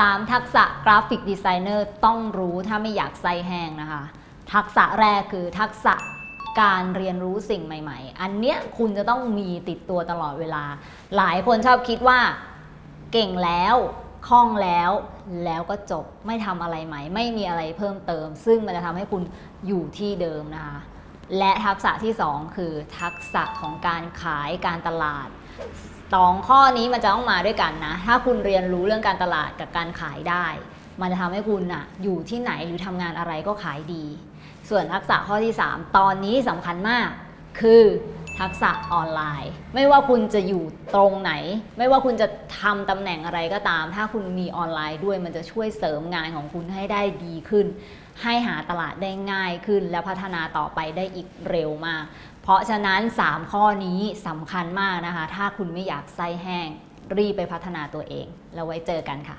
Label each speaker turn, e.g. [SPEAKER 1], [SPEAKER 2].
[SPEAKER 1] 3 ทักษะกราฟิกดีไซเนอร์ต้องรู้ถ้าไม่อยากไส้แห้งนะคะ ทักษะแรกคือทักษะการเรียนรู้สิ่งใหม่ ๆ อันเนี้ยคุณจะต้องมีติดตัวตลอดเวลา หลายคนชอบคิดว่าเก่งแล้วคล่องแล้วแล้วก็จบไม่ทำอะไรใหม่ ไม่มีอะไรเพิ่มเติม ซึ่งมันจะทำให้คุณอยู่ที่เดิมนะคะ และทักษะที่ 2 คือทักษะของการขายการตลาดสองข้อนี้มันจะต้องมาด้วยกันนะ ถ้าคุณเรียนรู้เรื่องการตลาดกับการขายได้ มันจะทำให้คุณอะอยู่ที่ไหนหรือทำงานอะไรก็ขายดี ส่วนทักษะข้อที่ 3 ตอนนี้สำคัญมาก คือ ทักษะออนไลน์ ไม่ว่าคุณจะอยู่ตรงไหน ไม่ว่าคุณจะทำตำแหน่งอะไรก็ตาม ถ้าคุณมีออนไลน์ด้วยมันจะช่วยเสริมงานของคุณให้ได้ดีขึ้น ให้หาตลาดได้ง่ายขึ้น และพัฒนาต่อไปได้อีกเร็วมาก เพราะฉะนั้น 3 ข้อนี้สำคัญมากนะคะ ถ้าคุณไม่อยากไส้แห้ง รีบไปพัฒนาตัวเอง แล้วไว้เจอกันค่ะ